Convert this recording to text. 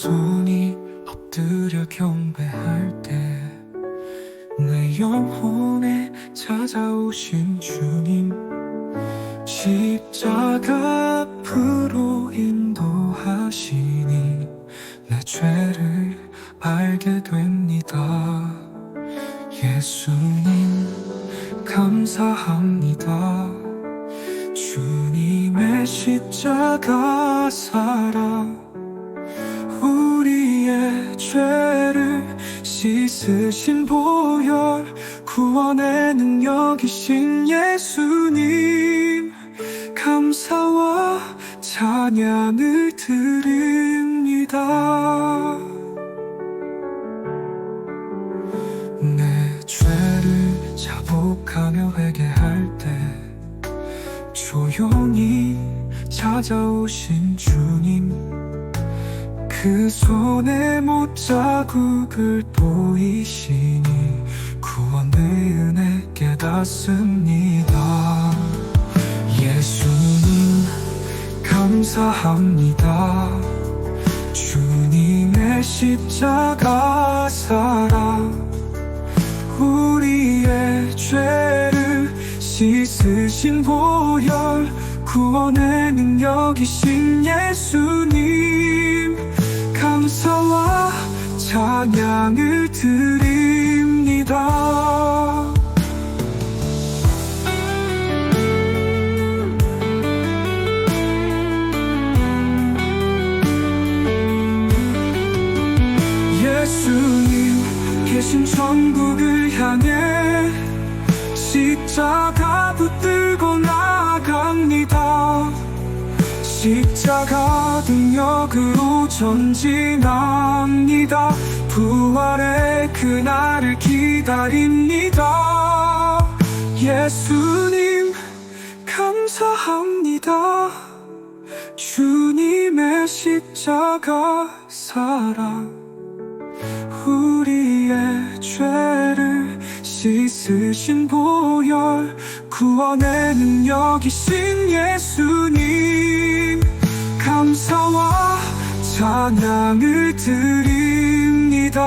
손이 엎드려 경배할 때 내 영혼에 찾아오신 주님 십자가 앞으로 인도하시니 내 죄를 알게 됩니다. 예수님 감사합니다. 주님의 십자가 사랑. 죄를 씻으신 보혈 구원의 능력이신 예수님. 감사와 찬양을 드립니다. 내 죄를 자복하며 회개할 때 조용히 찾아오신 주님 그 손에 못 자국을 보이시니 구원의 은혜 깨닫습니다. 예수님 감사합니다. 주님의 십자가 살아 우리의 죄를 씻으신 보혈 구원의 능력이신 예수님 감사와 찬양을 드립니다. 예수님 계신 천국을 향해 십자가 나갑니다 십자가 능력으로 전진합니다. 부활의 그날을 기다립니다. 예수님 감사합니다. 주님의 십자가 사랑 우리의 죄를 씻으신 보혈 구원의 능력이신 예수님 감사와 찬양을 드립니다